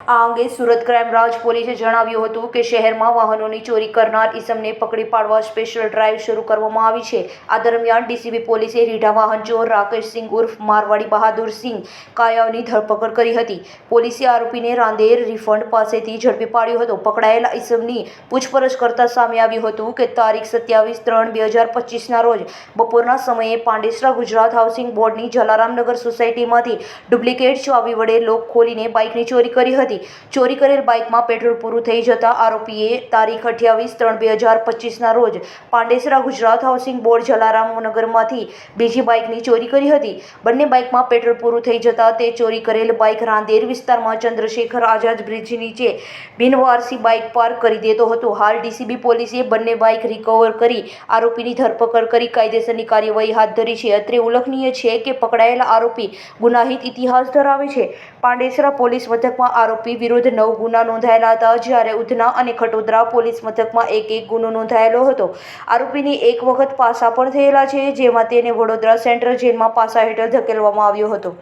આ અંગે Surat crime branch પોલીસે જણાવ્યું હતું કે શહેરમાં વાહનોની ચોરી કરનાર ઈસમને પકડી પાડવા સ્પેશિયલ ડ્રાઇવ શરૂ કરવામાં આવી છે. આ દરમિયાન ડીસીબી પોલીસે રીઢા વાહન ચોર રાકેશસિંહ ઉર્ફ, મારવાડી બહાદુરસિંહ કાયાઓની ધરપકડ કરી હતી. પોલીસે આરોપીને રાંદેર રિફંડ પાસેથી ઝડપી પાડ્યો હતો. પકડાયેલા ઈસમની પૂછપરછ કરતા સામે આવ્યું હતું કે તારીખ સત્યાવીસ ત્રણ બે હજાર પચીસના રોજ બપોરના સમયે પાંડેસરા ગુજરાત હાઉસિંગ બોર્ડની જલારામનગર સોસાયટીમાંથી ડુપ્લિકેટ ચાવી વડે લોક ખોલીને બાઇકની ચોરી કરી હતી. ચોરી કરેલ બાઇકમાં પેટ્રોલ પૂરું થઈ જતા આરોપીએ તારીખ અઠ્યાવીસ ત્રણ બે હજાર પચીસના રોજ પાંડેસરા ગુજરાત હાઉસિંગ બોર્ડ જલારામ નગરમાંથી બીજી બાઇકની ચોરી કરી હતી. બંને બાઇકમાં પેટ્રોલ પૂરું થઈ જતા તે ચોરી કરેલ બાઇક રાંદેર વિસ્તારમાં ચંદ્રશેખર આઝાદ બ્રિજ નીચે બિનવારસી બાઇક પાર્ક કરી દેતો હતો. હાલ ડીસીબી પોલીસે બંને બાઇક રિકવર કરી આરોપીની ધરપકડ કરી કાયદેસરની કાર્યવાહી હાથ ધરી છે. અત્રે ઉલ્લેખનીય છે કે પકડાયેલા આરોપી ગુનાહિત ઇતિહાસ ધરાવે છે. પાંડેસરા પોલીસ મથકમાં આરોપી વિરુદ્ધ નવ ગુના નોંધાયેલા હતા. જ્યારે ઉધના અને ખટોદરા પોલીસ મથકમાં એક એક ગુનો નોંધાયેલો હતો. આરોપીની એક વખત પાસા પણ થયેલા છે, જેમાં તેને વડોદરા સેન્ટ્રલ જેલમાં પાસા હેઠળ ધકેલવામાં આવ્યો હતો.